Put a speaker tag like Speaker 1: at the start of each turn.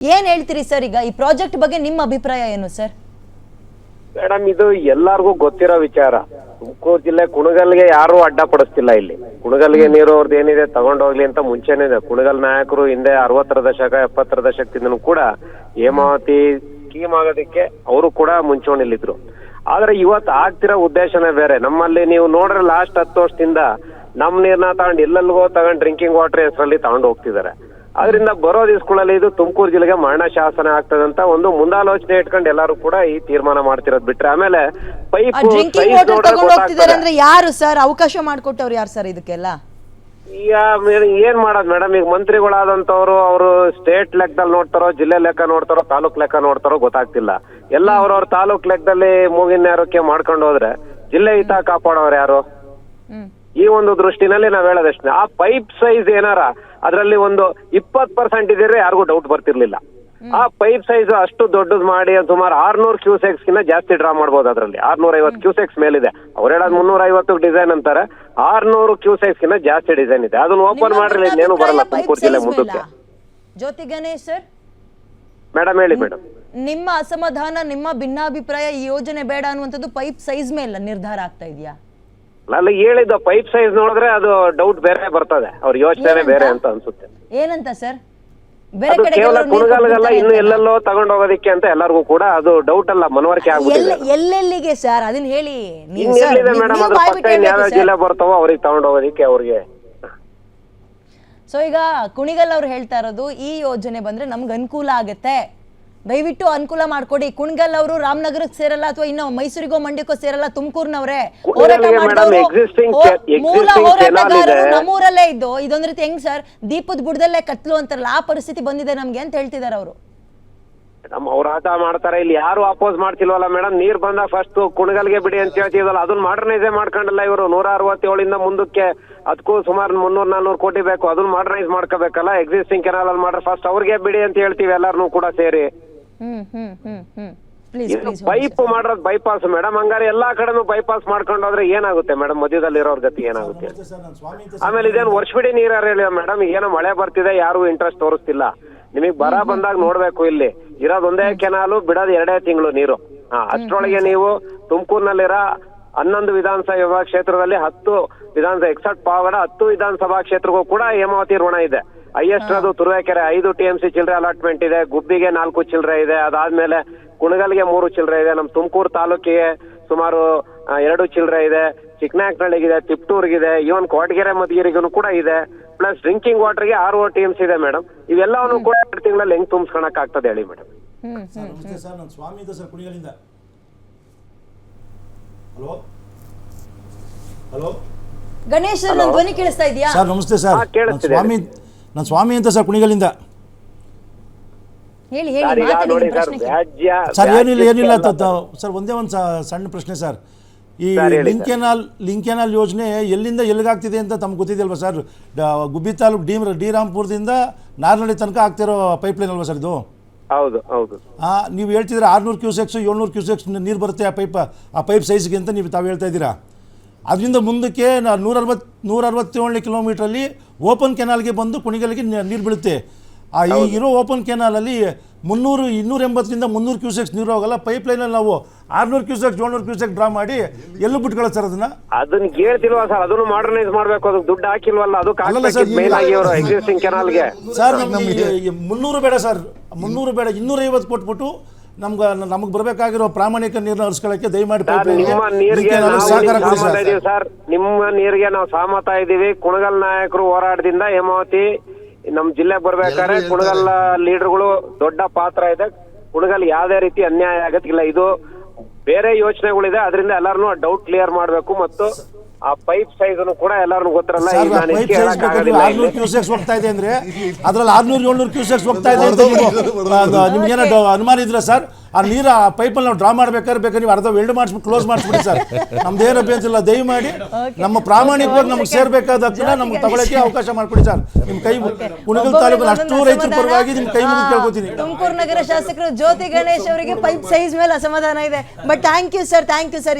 Speaker 1: ಏನ್ ಹೇಳ್ತೀರಿ ಸರ್ ಈಗ ಈ ಪ್ರಾಜೆಕ್ಟ್ ಬಗ್ಗೆ ನಿಮ್ಮ ಅಭಿಪ್ರಾಯ ಏನು ಸರ್?
Speaker 2: ಮೇಡಮ್ ಇದು ಎಲ್ಲಾರ್ಗೂ ಗೊತ್ತಿರೋ ವಿಚಾರ. ತುಮಕೂರು ಜಿಲ್ಲೆ ಕುಣಗಲ್ಗೆ ಯಾರು ಅಡ್ಡ ಪಡಿಸ್ತಿಲ್ಲ ಇಲ್ಲಿ. ಕುಣಗಲ್ಗೆ ನೀರು ಅವ್ರದ್ದು ಏನಿದೆ ತಗೊಂಡೋಗ್ಲಿ ಅಂತ ಮುಂಚೆನೇ ಇದೆ. ಕುಣಗಲ್ ನಾಯಕರು ಹಿಂದೆ ಅರವತ್ತರ ದಶಕ ಎಪ್ಪತ್ತರ ದಶಕದಿಂದನೂ ಕೂಡ ಹೇಮಾವತಿ ಸ್ಕೀಮ್ ಆಗೋದಕ್ಕೆ ಅವರು ಕೂಡ ಮುಂಚೂಣಿಲಿದ್ರು ಆದ್ರೆ ಇವತ್ತು ಆಗ್ತಿರೋ ಉದ್ದೇಶನೇ ಬೇರೆ. ನಮ್ಮಲ್ಲಿ ನೀವು ನೋಡ್ರೆ ಲಾಸ್ಟ್ ಹತ್ತು ವರ್ಷದಿಂದ ನಮ್ ನೀರ್ನ ತಗೊಂಡು ಎಲ್ಲೆಲ್ಗೋ ತಗೊಂಡ್ ಡ್ರಿಂಕಿಂಗ್ ವಾಟರ್ ಹೆಸರಲ್ಲಿ ತಗೊಂಡು ಹೋಗ್ತಿದ್ದಾರೆ. ಅದರಿಂದ ಬರೋ ದಿವಸಗಳಲ್ಲಿ ಇದು ತುಮಕೂರು ಜಿಲ್ಲೆಗೆ ಮರಣ ಶಾಸನ ಆಗ್ತದಂತ ಒಂದು ಮುಂದಾಲೋಚನೆ ಇಟ್ಕೊಂಡು ಎಲ್ಲರೂ ಕೂಡ ಈ ತೀರ್ಮಾನ ಮಾಡ್ತಿರೋದು ಬಿಟ್ರೆ ಆಮೇಲೆ ಪೈಪ್
Speaker 1: ಡ್ರಿಂಕಿಂಗ್ ವಾಟರ್ ತಗೊಂಡು ಹೋಗ್ತಿದ್ದಾರೆ ಅಂದ್ರೆ ಯಾರು ಸರ್? ಅವಕಾಶ ಮಾಡಿಕೊಟ್ಟವ್ರು ಯಾರು ಸರ್ ಇದಕ್ಕೆಲ್ಲ?
Speaker 2: ಈಗ ಏನ್ ಮಾಡೋದು ಮೇಡಮ್ ಈಗ ಮಂತ್ರಿಗಳಾದಂತವ್ರು ಅವರು ಸ್ಟೇಟ್ ಲೆಕ್ಕದಲ್ಲಿ ನೋಡ್ತಾರೋ ಜಿಲ್ಲೆ ಲೆಕ್ಕ ನೋಡ್ತಾರೋ ತಾಲೂಕ್ ಲೆಕ್ಕ ನೋಡ್ತಾರೋ ಗೊತ್ತಾಗ್ತಿಲ್ಲ. ಎಲ್ಲ ಅವ್ರವ್ರ ತಾಲೂಕ್ ಲೆಕ್ಕದಲ್ಲಿ ಮೂಗಿನ ಆರೋಗ್ಯ ಮಾಡ್ಕೊಂಡು ಹೋದ್ರೆ ಜಿಲ್ಲೆ ಹಿತ ಕಾಪಾಡೋರು ಯಾರು? ಈ ಒಂದು ದೃಷ್ಟಿನಲ್ಲಿ ನಾವ್ ಹೇಳೋದಷ್ಟೇ. ಆ ಪೈಪ್ ಸೈಜ್ ಏನಾರ ಅದರಲ್ಲಿ ಒಂದು ಇಪ್ಪತ್ ಪರ್ಸೆಂಟ್ ಇದ್ರೆ ಯಾರಿಗೂ ಡೌಟ್ ಬರ್ತಿರ್ಲಿಲ್ಲ. ಆ ಪೈಪ್ ಸೈಜ್ ಅಷ್ಟು ದೊಡ್ಡದ್ ಮಾಡಿ ಸುಮಾರು ಆರ್ನೂರ್ ಕ್ಯೂಸೆಕ್ಸ್ ಕಿನ್ನ ಜಾಸ್ತಿ ಡ್ರಾ ಮಾಡ್ಬೋದು ಅದರಲ್ಲಿ. ಆರ್ನೂರ ಐವತ್ತು ಕ್ಯೂಸೆಕ್ಸ್ ಮೇಲಿದೆ. ಅವ್ರು ಹೇಳೋದು ಮುನ್ನೂರ ಐವತ್ತು ಡಿಸೈನ್ ಅಂತಾರೆ. ಆರ್ನೂರು ಕ್ಯೂಸೆಕ್ಸ್ ಕಿನ್ನ ಜಾಸ್ತಿ ಡಿಸೈನ್ ಇದೆ. ಅದನ್ನ ಓಪನ್ ಮಾಡ್ರಿ ಇನ್ನೇನು ಬರಲ್ಲ ತುಮಕೂರು ಜಿಲ್ಲೆ ಮುಂದಕ್ಕೆ.
Speaker 1: ಜ್ಯೋತಿ ಗಣೇಶ್ ಸರ್?
Speaker 2: ಮೇಡಮ್ ಹೇಳಿ ಮೇಡಮ್
Speaker 1: ನಿಮ್ಮ ಅಸಮಾಧಾನ ನಿಮ್ಮ ಭಿನ್ನಾಭಿಪ್ರಾಯ ಈ ಯೋಜನೆ ಬೇಡ ಅನ್ನುವಂಥದ್ದು ಪೈಪ್ ಸೈಜ್ ಮೇಲೆ ನಿರ್ಧಾರ ಆಗ್ತಾ ಇದೆಯಾ?
Speaker 2: ಅಲ್ಲ ಹೇಳಿದ್ದು ಪೈಪ್ ಸೈಜ್ ನೋಡಿದ್ರೆ ಅದು ಡೌಟ್ ಬೇರೆ ಬರ್ತದೆ. ಅವ್ರ ಯೋಚನೆ ಬೇರೆ ಅಂತ ಅನ್ಸುತ್ತೆ.
Speaker 1: ಏನಂತ ಸರ್? ಬೇರೆ
Speaker 2: ಅದು ಕೇವಲ ಕುಣಗಾಲಗಲ್ಲ ಇನ್ನು ಎಲ್ಲೆಲ್ಲೋ ತಗೊಂಡ್ ಹೋಗೋದಿಕ್ಕೆ ಅಂತ ಎಲ್ಲರಿಗೂ ಕೂಡ ಅದು ಡೌಟ್ ಅಲ್ಲ ಮನವರಿಕೆ ಆಗ್ಬಿಟ್ಟಿದೆ.
Speaker 1: ಎಲ್ಲ ಎಲ್ಲೆಲ್ಲಿಗೆ ಸರ್? ಅದನ್ನ ಹೇಳಿ ನೀವು
Speaker 2: ಇನ್ನು
Speaker 1: ಸರ್
Speaker 2: ಎಲ್ಲಿದೆ
Speaker 1: ನೀವು-
Speaker 2: ಮೇಡಮ್
Speaker 1: ನೀವು
Speaker 2: ಅದ್ರ ಪಕ್ಕ
Speaker 1: ಹೇಳ್ಬೇಕು.
Speaker 2: ಜಿಲ್ಲೆ ಬರ್ತಾವೋ ಅವ್ರಿಗೆ ತಗೊಂಡ್ ಹೋಗೋದಿಕ್ಕೆ ಅವ್ರಿಗೆ.
Speaker 1: ಸೊ ಈಗ ಕುಣಿಗಲ್ ಅವ್ರು ಹೇಳ್ತಾ ಇರೋದು ಈ ಯೋಜನೆ ಬಂದ್ರೆ ನಮ್ಗೆ ಅನುಕೂಲ ಆಗುತ್ತೆ. ದಯವಿಟ್ಟು ಅನುಕೂಲ ಮಾಡ್ಕೊಡಿ. ಕುಣಗಲ್ ಅವರು ರಾಮನಗರಕ್ಕೆ ಸೇರಲ್ಲ ಅಥವಾ ಇನ್ನು ಮೈಸೂರಿಗೋ ಮಂಡ್ಯಕ್ಕೋ ಸೇರಲ್ಲ ತುಮಕೂರ್ನವ್ರೆ? ಹೋರಾಟ ಮಾಡಿದವರು ಮೂಲ ಹೋರಾಟಗಾರರು. ನಮ್ಮೂರಲ್ಲೇ ಇದ್ದು ಇದೊಂದ್ ರೀತಿ ಹೆಂಗ್ ಸರ್? ದೀಪದ ಬುಡದಲ್ಲೇ ಕತ್ಲು ಅಂತಾರಲ್ಲ ಆ ಪರಿಸ್ಥಿತಿ ಬಂದಿದೆ ನಮ್ಗೆ ಅಂತ ಹೇಳ್ತಿದ್ದಾರೆ ಅವರು.
Speaker 2: ನಮ್ಮ ಹೋರಾಟ ಮಾಡ್ತಾರೆ. ಇಲ್ಲಿ ಯಾರು ಅಪೋಸ್ ಮಾಡ್ತಿಲ್ವಲ್ಲ ಮೇಡಮ್? ನೀರ್ ಬಂದ ಫಸ್ಟ್ ಕುಣಗಲ್ಗೆ ಬಿಡಿ ಅಂತ ಹೇಳ್ತಿದ್ವಲ್ಲ ಅದನ್ನ ಮಾಡರ್ನೈಸ್ ಮಾಡ್ಕೊಂಡಲ್ಲ ಇವರು. ನೂರ ಅರವತ್ತೇಳಿಂದ ಮುಂದಕ್ಕೆ ಅದಕ್ಕೂ ಸುಮಾರು ಮುನ್ನೂರ್ ನಾನ್ನೂರು ಕೋಟಿ ಬೇಕು. ಅದನ್ನ ಮಾಡರ್ನೈಸ್ ಮಾಡ್ಕೋಬೇಕಲ್ಲ ಎಕ್ಸಿಸ್ಟಿಂಗ್ ಕೆನಾಲ್ ಅಲ್ಲಿ ಮಾಡ್ರೆ ಫಸ್ಟ್ ಅವ್ರಿಗೆ ಬಿಡಿ ಅಂತ ಹೇಳ್ತೀವಿ ಎಲ್ಲಾರನು ಕೂಡ ಸೇರಿ.
Speaker 1: Hmm hmm hmm hmm. Please
Speaker 2: ಇದು
Speaker 1: ಪ್ಲೀಸ್
Speaker 2: ಪೈಪ್ ಮಾಡೋದ್ ಬೈಪಾಸ್ ಮೇಡಮ್ ಹಂಗಾರೆ ಎಲ್ಲಾ ಕಡೆನೂ ಬೈಪಾಸ್ ಮಾಡ್ಕೊಂಡು ಹೋದ್ರೆ ಏನಾಗುತ್ತೆ? ಮೇಡಮ್ ಮಧ್ಯದಲ್ಲಿ ಇರೋರ್ ಗತಿ ಏನಾಗುತ್ತೆ ಆಮೇಲೆ ಇದೇನು ವರ್ಷವಿಡೀ ನೀರ್ ಹೇಳಿ ಮೇಡಮ್ ಏನೋ ಮಳೆ ಬರ್ತಿದೆ ಯಾರು ಇಂಟ್ರೆಸ್ಟ್ ತೋರಿಸ್ತಿಲ್ಲ. ನಿಮಗೆ ಬರ ಬಂದಾಗ ನೋಡ್ಬೇಕು ಇಲ್ಲಿ. ಇರೋದ್ ಒಂದೇ ಕೆನಾಲು ಬಿಡೋದು ಎರಡೇ ತಿಂಗಳು ನೀರು. ಹಾ ಅಷ್ಟ್ರೊಳಗೆ ನೀವು ತುಮಕೂರಿನಲ್ಲಿರೋ ಹನ್ನೊಂದು ವಿಧಾನಸಭಾ ಕ್ಷೇತ್ರದಲ್ಲಿ ಹತ್ತು ವಿಧಾನಸಭಾ ಎಕ್ಸೆಪ್ಟ್ ಪಾವಗಡ ಹತ್ತು ವಿಧಾನಸಭಾ ಕ್ಷೇತ್ರಕ್ಕೂ ಕೂಡ ಹೇಮಾವತಿ ಋಣ ಇದೆ. ಹೈಯೆಸ್ಟ್ ಅದು ತುರುವೇಕೆರೆ ಐದು ಟಿ ಎಂ ಸಿ ಚಿಲ್ಲರೆ ಅಲಾಟ್ಮೆಂಟ್ ಇದೆ ಗುಬ್ಬಿಗೆ ನಾಲ್ಕು ಚಿಲ್ಲರೆ ಇದೆ ಅದಾದ್ಮೇಲೆ ಕುಣಗಲ್ಗೆ ಮೂರು ಚಿಲ್ಲರೆ ಇದೆ ನಮ್ಮ ತುಮಕೂರು ತಾಲೂಕಿಗೆ ಸುಮಾರು ಎರಡು ಚಿಲ್ಲರೆ ಇದೆ ಚಿಕ್ಕನಾಕ್ನಳ್ಳಿಗಿದೆ ತಿಪ್ಟೂರ್ಗಿದೆ ಇವನ್ ಕೋಟಗೆರೆ ಮಧುಗಿರಿಗೂ ಕೂಡ ಇದೆ ಪ್ಲಸ್ ಡ್ರಿಂಕಿಂಗ್ ವಾಟರ್ಗೆ ಆರು ಟಿ ಎಂ ಸಿ ಇದೆ ಮೇಡಮ್ ಇವೆಲ್ಲವನ್ನು ಕೂಡ ಎರಡು ತಿಂಗಳಲ್ಲಿ ಹೆಂಗ್ ತುಂಬಿಸ್ಕೊಳಕ್ ಆಗ್ತದೆ ಹೇಳಿ ಮೇಡಮ್
Speaker 1: ಹ್ಮ್
Speaker 3: ಸರ್ ನಮಸ್ತೆ ಸರ್ ನಾನು ಸ್ವಾಮಿ ಅಂತ ಕುಣಿಗಲಿಂದ. ಹಲೋ? ಹಲೋ?
Speaker 1: ಗಣೇಶ್ ಧ್ವನಿ ಕೇಳಿಸ್ತಾ ಇದೆಯಾ?
Speaker 3: ಸರ್ ನಮಸ್ತೆ ಸರ್. ಸ್ವಾಮಿ ನಾನು ಸ್ವಾಮಿ ಅಂತ ಸರ್ ಕುಣಿಗಲಿಂದ
Speaker 1: ಹೇಳಿ
Speaker 2: ಸರ್
Speaker 1: ಹೇಳಿ
Speaker 2: ಈಗ
Speaker 1: ಮಾತಾಡಿ
Speaker 2: ನೋಡಿ
Speaker 1: ನಿಮ್
Speaker 2: ಸರ್
Speaker 1: ಪ್ರಶ್ನೆ ಕೇಳಿ.
Speaker 2: ವ್ಯಾಜ್ಯ
Speaker 3: ಸರ್ ಏನಿಲ್ಲ ಏನಿಲ್ಲ ತ- ತ- ಸರ್ ಒಂದೇ ಒಂದು ಸಣ್ಣ ಪ್ರಶ್ನೆ ಸರ್. ಈ
Speaker 2: ಸರ್, ಹೇಳಿ
Speaker 3: ಲಿಂಕ್ ಕೆನಾಲ್ ಲಿಂಕ್ ಕೆನಾಲ್ ಯೋಜನೆ ಎಲ್ಲಿಂದ ಎಲ್ಲಿಗಾಗ್ತಿದೆ ಅಂತ ತಮ್ಗೆ ಗೊತ್ತಿದೆಯಲ್ವಾ ಸರ್? ಡ- ಗುಬ್ಬಿ ತಾಲೂಕು ಡಿ ಡಿ ರಾಮ್ಪುರದಿಂದ ನಾರ್ನಳ್ಳಿ ತನಕ ಆಗ್ತಿರೋ ಪೈಪ್ಲೈನ್ ಅಲ್ವಾ ಸರ್ ಇದು?
Speaker 2: ಹೌದು ಹೌದು.
Speaker 3: ಆ, ನೀವು ಹೇಳ್ತಿದ್ರೆ ಆರ್ನೂರು ಕ್ಯೂಸೆಕ್ಸ್ ಏಳ್ನೂರು ಕ್ಯೂಸೆಕ್ಸ್ ನೀರು ಬರುತ್ತೆ ಆ ಪೈಪ್ ಆ ಪೈಪ್ ಸೈಜ್ಗೆ ಅಂತ ನೀವು ತಾವು ಹೇಳ್ತಾ ಇದ್ದೀರಾ? ಅದರಿಂದ ಮುಂದಕ್ಕೆ ನಾ- ನೂರ ಅರವತ್ ನೂರ ಅರವತ್ತೇಳನೇ ಕಿಲೋಮೀಟ್ರಲ್ಲಿ ಓಪನ್ ಕೆನಾಲ್ಗೆ ಬಂದು ಕುಣಿಗಲ್ಗೆ ನೀರು ಬೀಳುತ್ತೆ. ಆ ಈ ಇರೋ ಓಪನ್ ಕೆನಾಲಲ್ಲಿ ಮುನ್ನೂರು ಇನ್ನೂರ ಎಂಬತ್ತರಿಂದ ಮುನ್ನೂರು ಕ್ಯೂಸೆಕ್ಸ್ ನೀರು ಹೋಗಲ್ಲ ಪೈಪ್ ಲೈನಲ್ಲಿ ನಾವು ಆರ್ನೂರು ಕ್ಯೂಸೆಕ್ಸ್ ಏಳ್ನೂರು ಕ್ಯೂಸೆಕ್ ಡ್ರಾ ಮಾಡಿ ಎಲ್ಲೂ ಬಿಟ್ಕೊಳ್ಳೋ ಸರ್ ಅದನ್ನ?
Speaker 2: ಅದನ್ನ ಕೇಳ್ತಿಲ್ವಾ ಸರ್? ಅದನ್ನು ಮಾಡರ್ನೈಸ್ ಮಾಡಬೇಕು. ಅದಕ್ಕೆ ದುಡ್ಡು ಹಾಕಿಲ್ವಲ್ಲ? ಅದು ಎಕ್ಸಿಸ್ಟಿಂಗ್ ಕೆನಾಲ್ಗೆ.
Speaker 3: ಸರ್ ನಮಗೆ ಮುನ್ನೂರು ಬೇಡ ಸರ್. ಮುನ್ನೂರು ಬೇಡ ಇನ್ನೂರೈವತ್ತು ಕೊಟ್ಬಿಟ್ಟು ನಮ್ಗೆ ನಮಗೆ ಬರಬೇಕಾಗಿರೋ ಪ್ರಾಮಾಣಿಕ ನೀರನ್ನ ಹರಿಸ್ಕೊಳ್ಳೋಕ್ಕೆ ದಯಮಾಡಿ
Speaker 2: ಸರ್ ನಿಮ್ಮ ನೀರಿಗೆ ನಾವು
Speaker 3: ಸಹಕಾರ
Speaker 2: ನಿಮ್ಗೆ
Speaker 3: ಕೊಡಿ
Speaker 2: ಸಹಮತ
Speaker 3: ಸರ್
Speaker 2: ಇದೀವಿ ಸರ್. ನಿಮ್ಮ ನೀರಿಗೆ ನಾವು ಸಹಮತ ಇದೀವಿ. ಕುಣಗಲ್ ನಾಯಕರು ಹೋರಾಟದಿಂದ ಹೇಮಾವತಿ ನಮ್ ಜಿಲ್ಲೆ ಬರ್ಬೇಕಾದ್ರೆ ಕುಣಗಲ್ ಲೀಡರ್ಗಳು ದೊಡ್ಡ ಪಾತ್ರ ಇದೆ. ಕುಣಗಲ್ ಯಾವ್ದೇ ರೀತಿ ಅನ್ಯಾಯ ಆಗತ್ತಿಲ್ಲ. ಇದು ಬೇರೆ ಯೋಚನೆಗಳಿದೆ. ಅದರಿಂದ ಎಲ್ಲಾರನು ಡೌಟ್ ಕ್ಲಿಯರ್ ಮಾಡಬೇಕು ಮತ್ತು ಆ ಪೈಪ್ ಸೈಜ್ ಕೂಡ ಎಲ್ಲಾರು ಗೊತ್ತಿರಲ್ಲ.
Speaker 3: ಸರ್
Speaker 2: ಈಗ ನಾನು
Speaker 3: ಪೈಪ್ ಸೈಜ್ ಬೇಕಾದ್ರೆ
Speaker 2: ಇಲ್ಲಿ.
Speaker 3: ಕ್ಯೂಸೆಕ್ಸ್ ಹೋಗ್ತಾ ಇದೆ ಅಂದ್ರೆ ಅದ್ರಲ್ಲಿ ಆರ್ನೂರು ಏಳ್ನೂರು ಕ್ಯೂಸೆಕ್ಸ್ ಹೋಗ್ತಾ ಇದೆ ಅಂತ ನೀವು ಅದು ನಿಮ್ಗೇನೋ ಡ- ಅನುಮಾನ ಇದ್ರೆ ಸರ್ ಆ ನೀರ ಆ ಪೈಪಲ್ಲಿ ನಾವು ಡ್ರಾ ಮಾಡ್ಬೇಕಾದ್ರೆ ಬೇಕಾದ್ರೆ ನೀವು ಅರ್ಧ ವೆಲ್ಡ್ ಮಾಡಿಸ್ಬಿಟ್ಟು ಕ್ಲೋಸ್ ಮಾಡಿಸ್ಬಿಡಿ ಸರ್ ನಮ್ದೇನು ಅಭ್ಯಂತರ ಇಲ್ಲ ದಯಮಾಡಿ ನಮ್ಮ ಪ್ರಾಮಾಣಿಕವಾಗಿ ನಮ್ಗೆ ಸೇರ್ಬೇಕಾದ ಹಕ್ಕನ್ನ ನಮ್ಗೆ ತಗೊಳಕ್ಕೆ ಅವಕಾಶ ಮಾಡ್ಕೊಡಿ ಸರ್ ನಿಮ್ಮ ಕೈ ಕುಣಗಲ್ ತಾಲೂಕಿನ ಅಷ್ಟು ರೈತರ ಪರವಾಗಿ ನಿಮ್ಮ ಕೈ ಮುಗಿದು ಕೇಳ್ಕೊತೀನಿ.
Speaker 1: ತುಮಕೂರು ನಗರ ಶಾಸಕರು ಜ್ಯೋತಿ ಗಣೇಶ್ ಅವರಿಗೆ ಪೈಪ್ ಸೈಜ್ ಮೇಲೆ ಅಸಮಾಧಾನ ಇದೆ. But thank you sir thank you sir